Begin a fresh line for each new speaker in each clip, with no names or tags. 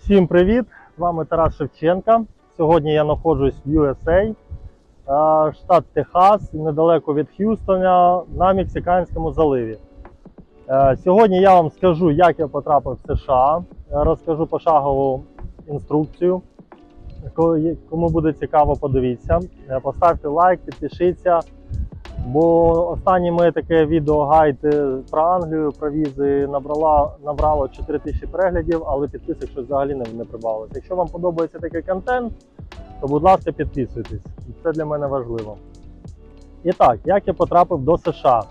Всім привіт! З вами Тарас Шевченка. Сьогодні я знаходжусь в USA, е, штат Техас, недалеко від Х'юстона на Мексиканському заливі. Е, Сьогодні я вам скажу, як я потрапив в США, Е, розкажу пошагову інструкцію. Кому буде цікаво, подивіться. Поставте лайк, підпишіться. Бо останнє моє таке відео гайд е, про Англію, про візи набрала, набрало 4 тисячі переглядів, але підписок щось взагалі не, не прибавилось. Якщо вам подобається такий контент, то будь ласка, підписуйтесь. Це для мене важливо. І так, як я потрапив до США?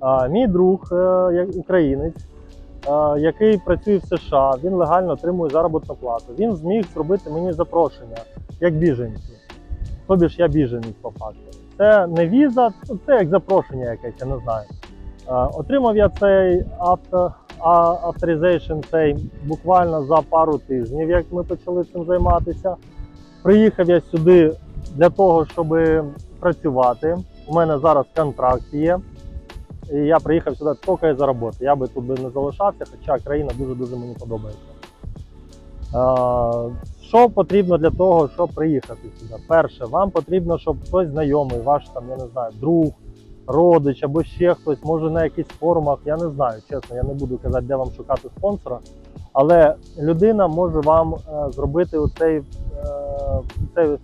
А, мій друг, е, українець, е, який працює в США, він легально отримує заробітну плату. Він зміг зробити мені запрошення як біженцю. Тобі ж я біженець по факту. Це не віза, це як запрошення якесь, я не знаю. Е, Отримав я цей авто, а, цей буквально за пару тижнів, як ми почали цим займатися. Приїхав я сюди для того, щоб працювати. У мене зараз контракт є. І я приїхав сюди тільки за роботи. Я би тут не залишався, хоча країна дуже-дуже мені подобається. Що потрібно для того, щоб приїхати сюди? Перше, вам потрібно, щоб хтось знайомий, ваш там, я не знаю, друг, родич або ще хтось, може на якихось форумах, я не знаю, чесно, я не буду казати, де вам шукати спонсора. Але людина може вам е, зробити оцей, е,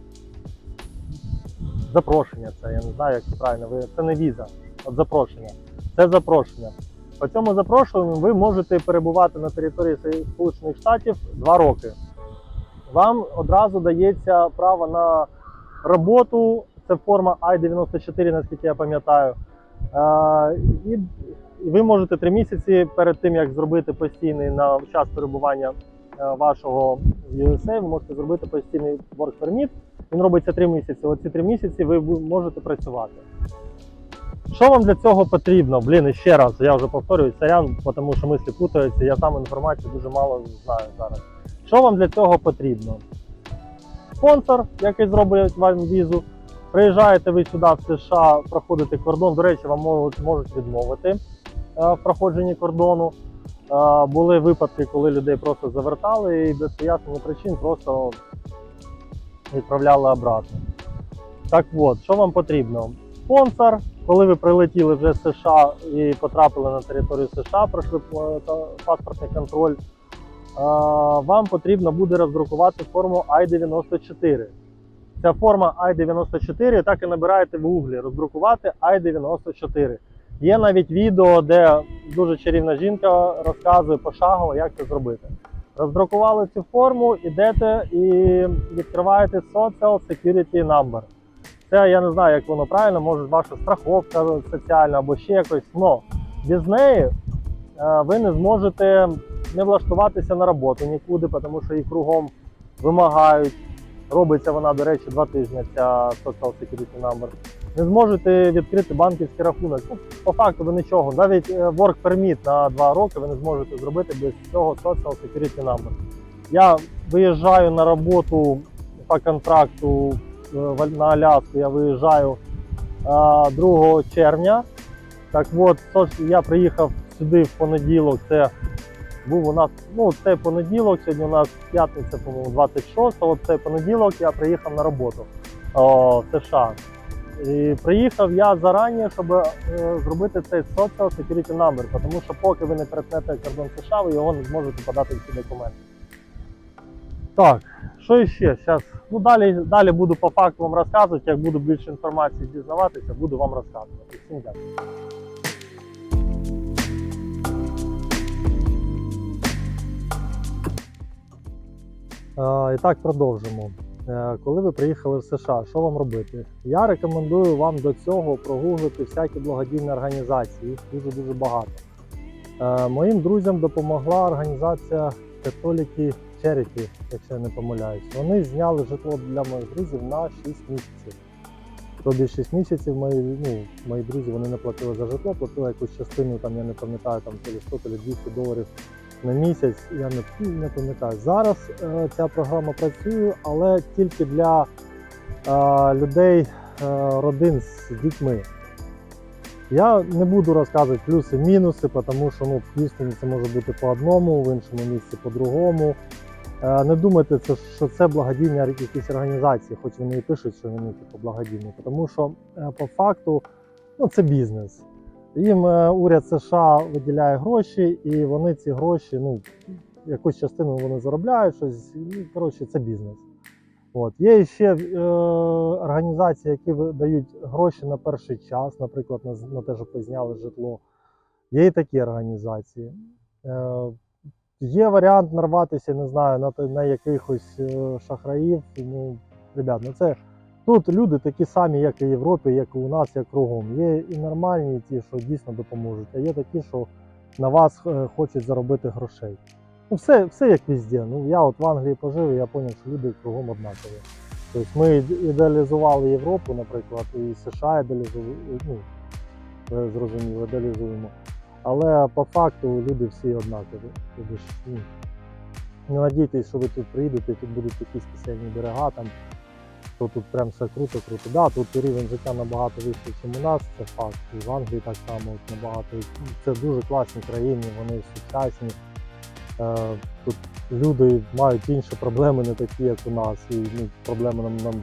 запрошення. Це я не знаю, як це правильно. Ви це не віза, от запрошення. Це запрошення. По цьому запрошенню ви можете перебувати на території Сполучених Штатів два роки. Вам одразу дається право на роботу. Це форма I-94, наскільки я пам'ятаю. Е, І ви можете три місяці перед тим, як зробити постійний на час перебування е, вашого в USA, ви можете зробити постійний work permit. Він робиться три місяці. Оці три місяці ви можете працювати. Що вам для цього потрібно? Блін, ще раз, я вже повторюю, сорян, тому що мислі путаються, я сам інформації дуже мало знаю зараз. Що вам для цього потрібно? Спонсор, який зробить вам візу. Приїжджаєте ви сюди в США, проходите кордон. До речі, вам можуть, відмовити е, в проходженні кордону. Е, були випадки, коли людей просто завертали і без пояснення причин просто відправляли обратно. Так от, що вам потрібно? Спонсор, коли ви прилетіли вже з США і потрапили на територію США, пройшли е, паспортний контроль, вам потрібно буде роздрукувати форму I-94. Ця форма I-94, так і набираєте в гуглі роздрукувати I-94. Є навіть відео, де дуже чарівна жінка розказує пошагово, як це зробити. Роздрукували цю форму, ідете і відкриваєте Social Security Number. Це я не знаю, як воно правильно, може ваша страховка соціальна або ще якось. Но без неї е, ви не зможете не влаштуватися на роботу нікуди, тому що її кругом вимагають. Робиться вона, до речі, два тижні, ця Social Security Number. Не зможете відкрити банківський рахунок. Ну, по факту ви нічого. Навіть е, work permit на два роки ви не зможете зробити без цього Social Security Number. Я виїжджаю на роботу по контракту е, на Аляску, я виїжджаю е, 2 червня. Так от, я приїхав сюди в понеділок. Це був у нас, ну, цей понеділок, сьогодні у нас п'ятниця, по-моєму, 26 От цей понеділок я приїхав на роботу о, в США. І приїхав я зарані, щоб е, зробити цей Social Security Number, тому що поки ви не перетнете кордон США, ви його не зможете подати всі документи. Так, що ще? Зараз, ну далі, далі буду по факту вам розказувати. Як буду більше інформації дізнаватися, буду вам розказувати. Всім дякую. І так продовжимо. Е, Коли ви приїхали в США, що вам робити? Я рекомендую вам до цього прогуглити всякі благодійні організації, їх дуже дуже багато. Е, Моїм друзям допомогла організація Catholic Charity, якщо я не помиляюсь. Вони зняли житло для моїх друзів на 6 місяців. Тобі 6 місяців мої, ну, мої друзі вони не платили за житло, платили якусь частину, там, я не пам'ятаю, там, то 100 то ли 200 доларів на місяць, я не, не пам'ятаю. Зараз е, ця програма працює, але тільки для е, людей, е, родин з дітьми. Я не буду розказувати плюси-мінуси, тому що ну, в Х'юстоні це може бути по одному, в іншому місці по-другому. Е, Не думайте, що це благодійні якісь організації, хоч вони і пишуть, що вони типу благодійні, тому що е, по факту ну, це бізнес. Їм е, уряд США виділяє гроші, і вони ці гроші, ну, якусь частину вони заробляють, щось, ну, коротше, це бізнес. От. Є ще е, організації, які дають гроші на перший час, наприклад, на, на те, щоб зняли житло. Є і такі організації. Е, є варіант нарватися, не знаю, на, на якихось е, шахраїв. Ну, ребят, ну це тут люди такі самі, як і в Європі, як і у нас, як кругом. Є і нормальні, ті, що дійсно допоможуть, а є такі, що на вас е, хочуть заробити грошей. Ну, все, все як везде. Ну, я от в Англії пожив, і я зрозумів, що люди кругом однакові. Тобто ми ідеалізували Європу, наприклад, і США ідеалізували, ну, зрозуміло, ідеалізуємо. Але по факту люди всі однакові. Тобто, ну, не надійтесь, що ви тут приїдете, тут будуть якісь спеціальні берега, там, то тут прям все круто, круто. Да, тут рівень життя набагато вищий, ніж у нас, це факт. І в Англії так само набагато. Це дуже класні країни, вони сучасні. Е, тут люди мають інші проблеми, не такі, як у нас. І ну, проблеми нам, нам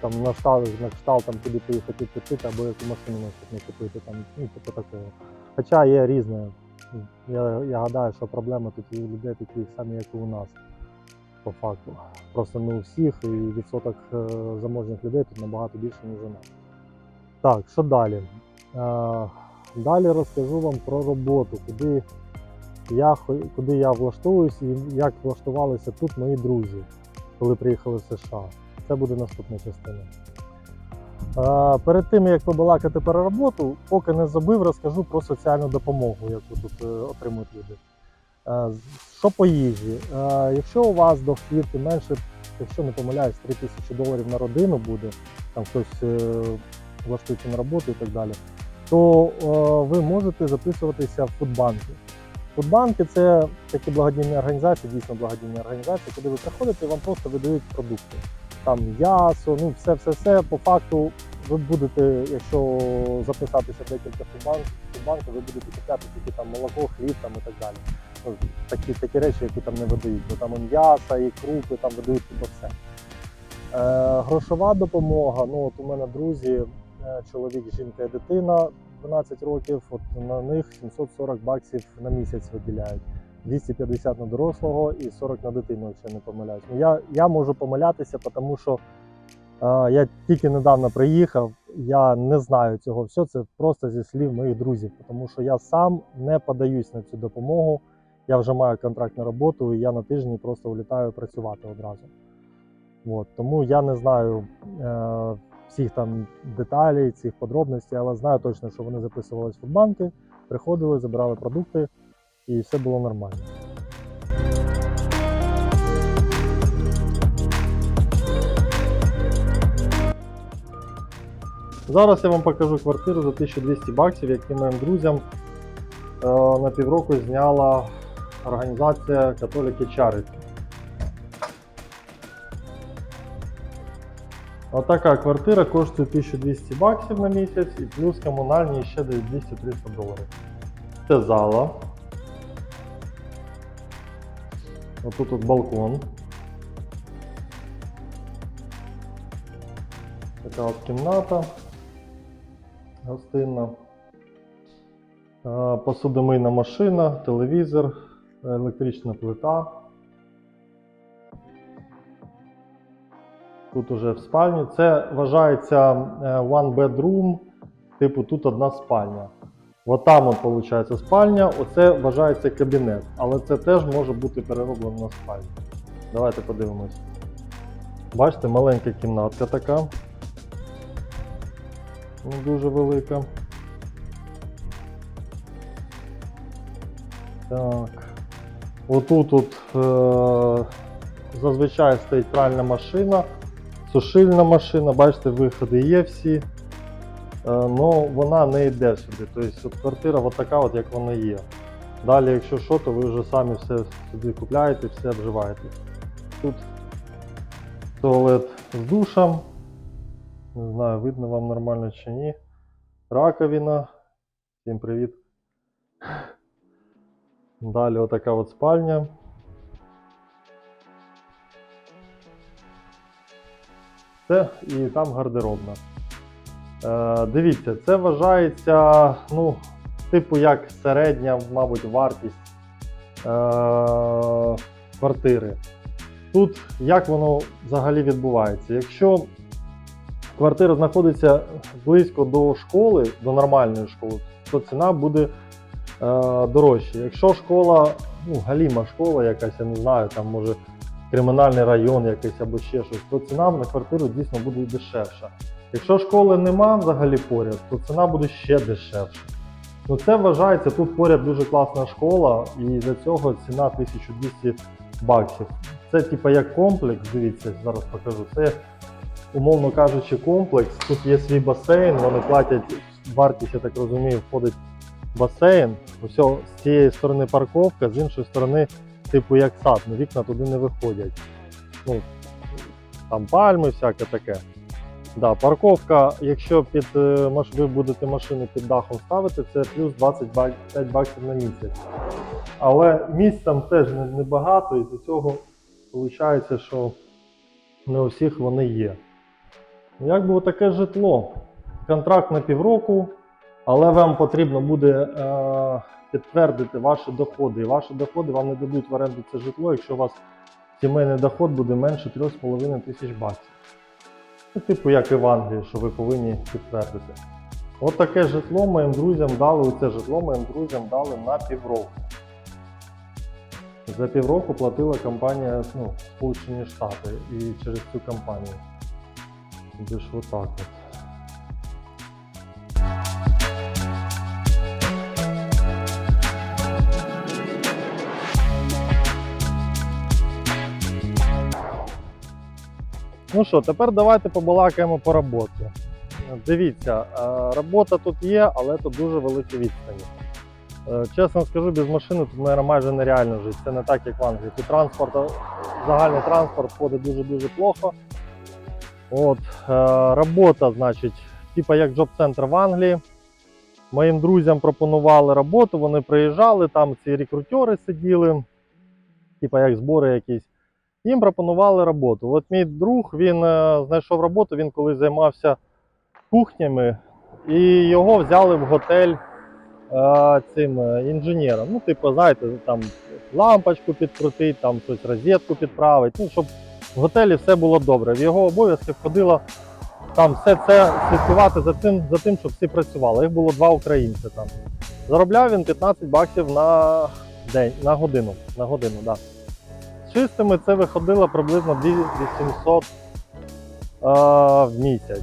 там на штал, на кшталт там куди поїхати купити, або яку машину наступну купити, там, ну, типу такого. Хоча є різне. Я, я гадаю, що проблеми тут у людей такі самі, як і у нас, по факту. Просто не у всіх, і відсоток е, заможних людей тут набагато більше, ніж у нас. Так, що далі? Е, далі розкажу вам про роботу, куди я, куди я влаштовуюсь і як влаштувалися тут мої друзі, коли приїхали в США. Це буде наступна частина. Е, Перед тим як побалакати про роботу, поки не забив, розкажу про соціальну допомогу, яку тут отримують люди. Е, Що по їжі? Е, Якщо у вас дохід менше, якщо не помиляюсь, 3 тисячі доларів на родину буде, там хтось е, влаштується на роботу і так далі, то ви можете записуватися в фудбанки. Фудбанки це такі благодійні організації, дійсно благодійні організації, куди ви приходите і вам просто видають продукти. Там м'ясо, ну все, все, все. По факту ви будете, якщо записатися в декілька фудбанків, ви будете купляти тільки там молоко, хліб там і так далі. Ну, такі, такі речі, які там не видають, бо там і м'ясо, і крупи, там видають типу все. Е, грошова допомога. Ну от у мене друзі, е, чоловік, жінка і дитина 12 років. От на них 740 баксів на місяць виділяють. 250 на дорослого і 40 на дитину, якщо не помиляюсь. Ну, я, я можу помилятися, тому що е, я тільки недавно приїхав, я не знаю цього всього. Це просто зі слів моїх друзів, тому що я сам не подаюсь на цю допомогу. Я вже маю контракт на роботу, і я на тижні просто влітаю працювати одразу. От, тому я не знаю е, всіх там деталей, цих подробностей, але знаю точно, що вони записувались в банки, приходили, забирали продукти, і все було нормально. Зараз я вам покажу квартиру за 1200 баксів, які моїм друзям е, на півроку зняла організація Католіки Charity. Отака квартира коштує 1200 баксів на місяць і плюс комунальні ще десь 200-300 доларів. Це зала. Отут тут балкон. Така от кімната. Гостинна. Е, Посудомийна машина, телевізор, електрична плита. Тут уже в спальні. Це вважається е, one bedroom, типу тут одна спальня. От там от виходить спальня, оце вважається кабінет, але це теж може бути перероблено на спальню. Давайте подивимось. Бачите, маленька кімнатка така. Не дуже велика. Так. Отут тут е- зазвичай стоїть пральна машина, сушильна машина, бачите, виходи є всі. але вона не йде сюди. Тобто от квартира от така, от, як вона є. Далі, якщо що, то ви вже самі все сюди купляєте, все обживаєте. Тут туалет з душем. Не знаю, видно вам нормально чи ні. Раковина. Всім привіт. Далі отака от спальня. Це і там гардеробна. Е, Дивіться, це вважається, ну, типу, як середня, мабуть, вартість е, квартири. Тут як воно взагалі відбувається? Якщо квартира знаходиться близько до школи, до нормальної школи, то ціна буде е, дорожча. Якщо школа, ну, галіма школа якась, я не знаю, там може кримінальний район якийсь або ще щось, то ціна на квартиру дійсно буде дешевша. Якщо школи нема взагалі поряд, то ціна буде ще дешевша. Ну це вважається, тут поряд дуже класна школа, і за цього ціна 1200 баксів. Це типа як комплекс, дивіться, зараз покажу. Це, умовно кажучи, комплекс. Тут є свій басейн, вони платять вартість, я так розумію, входить басейн. Ось з цієї сторони парковка, з іншої сторони, типу як сад, ну вікна туди не виходять. Ну, там пальми, всяке таке. Да, парковка, якщо під е, ви будете машину під дахом ставити, це плюс 25 баксів на місяць. Але місць там теж небагато, і до цього виходить, що не у всіх вони є. Ну, Як би таке житло? Контракт на півроку, але вам потрібно буде е, підтвердити ваші доходи. І ваші доходи вам не дадуть в оренду це житло, якщо у вас сімейний доход буде менше 3,5 тисяч баксів. Ну, типу, як і в Англії, що ви повинні підтвердити. От таке житло моїм друзям дали, оце житло моїм друзям дали на півроку. За півроку платила компанія ну, Сполучені Штати і через цю компанію. Ж отак от. Ну що, тепер давайте побалакаємо по роботі. Дивіться, е, робота тут є, але тут дуже великі відстані. Е, Чесно скажу, без машини тут мабуть, майже нереально жити. Це не так, як в Англії. Тут транспорт, е, загальний транспорт ходить дуже-дуже плохо. От, робота, значить, типа як джоб-центр в Англії. Моїм друзям пропонували роботу, вони приїжджали, там ці рекрутери сиділи, типа як збори якісь. Їм пропонували роботу. От мій друг він е, знайшов роботу, він коли займався кухнями, і його взяли в готель е, цим е, інженером. Ну, типу, знаєте, там лампочку підкрутити, там щось розетку підправити, ну, щоб в готелі все було добре. В його обов'язки входило там все це слідкувати за тим, за тим, щоб всі працювали. Їх було два українці там. Заробляв він 15 баксів на день, на годину. На годину, да. Чистими це виходило приблизно 2800 е, в місяць.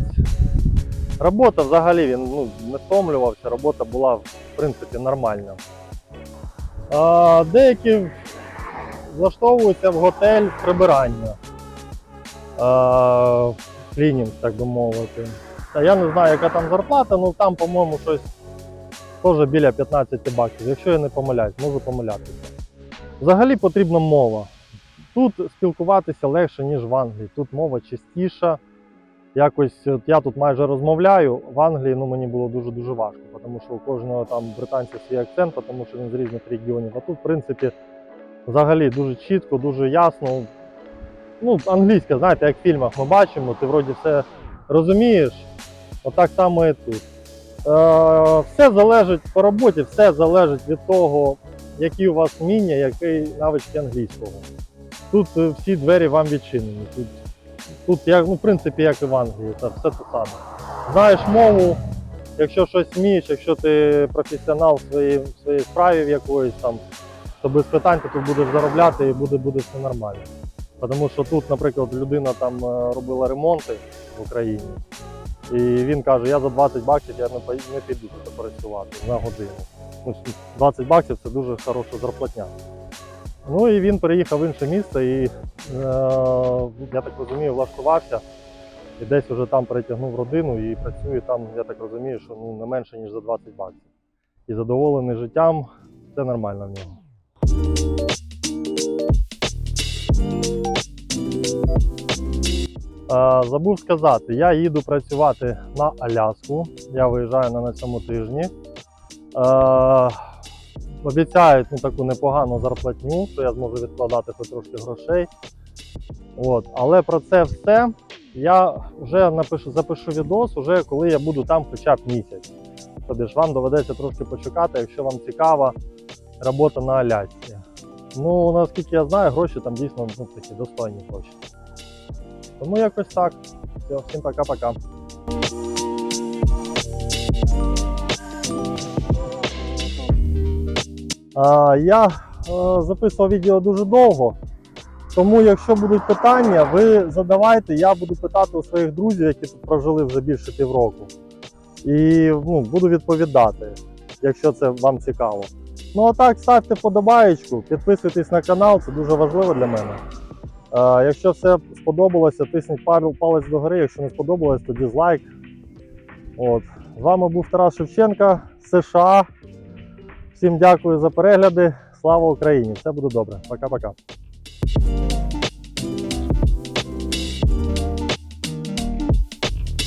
Робота взагалі він ну, не втомлювався, робота була в принципі нормальна. А, деякі влаштовуються в готель прибирання. А, клінінг, так би мовити. Та я не знаю, яка там зарплата, ну там, по-моєму, щось теж біля 15 баксів, якщо я не помиляюсь, можу помилятися. Взагалі потрібна мова. Тут спілкуватися легше, ніж в Англії. Тут мова чистіша. Якось от я тут майже розмовляю. В Англії ну, мені було дуже-дуже важко, тому що у кожного там британця свій акцент, тому що він з різних регіонів. А тут, в принципі, взагалі дуже чітко, дуже ясно. Ну, англійська, знаєте, як в фільмах ми бачимо, ти вроді все розумієш. Отак само і тут. Е, все залежить по роботі, все залежить від того, які у вас вміння, які навички англійського. Тут е, всі двері вам відчинені. Тут, тут як, ну, в принципі, як і в Англії, це все те саме. Знаєш мову, якщо щось вмієш, якщо ти професіонал в своїй, в своїй справі в якоїсь там, то без питань ти тут будеш заробляти і буде, буде все нормально. Тому що тут, наприклад, людина там е, робила ремонти в Україні, і він каже, я за 20 баксів я не, не піду тут працювати на годину. Ну, 20 баксів це дуже хороша зарплатня. Ну і він переїхав в інше місце і, е, я так розумію, влаштувався. І десь вже там перетягнув родину і працює там, я так розумію, що ну, не менше, ніж за 20 баксів. І задоволений життям, це нормально в нього. Е, Забув сказати, я їду працювати на Аляску. Я виїжджаю на, на цьому тижні. Е, обіцяють ну, таку непогану зарплатню, що я зможу відкладати хоч трошки грошей. От. Але про це все я вже напишу, запишу відос, уже коли я буду там хоча б місяць. Тобі ж вам доведеться трошки почекати, якщо вам цікава робота на Алясці. Ну, наскільки я знаю, гроші там дійсно ну, такі достойні гроші. Тому якось так. Все, всім пока-пока. Я е, записував відео дуже довго. Тому, якщо будуть питання, ви задавайте, я буду питати у своїх друзів, які тут прожили вже більше півроку. І ну, буду відповідати, якщо це вам цікаво. Ну а так, ставте подобаєчку, підписуйтесь на канал, це дуже важливо для мене. Е, якщо все сподобалося, тисніть пал- палець догори. Якщо не сподобалось, то дизлайк. От. З вами був Тарас Шевченка, США. Всім дякую за перегляди. Слава Україні! Все буде добре. Пока-пока.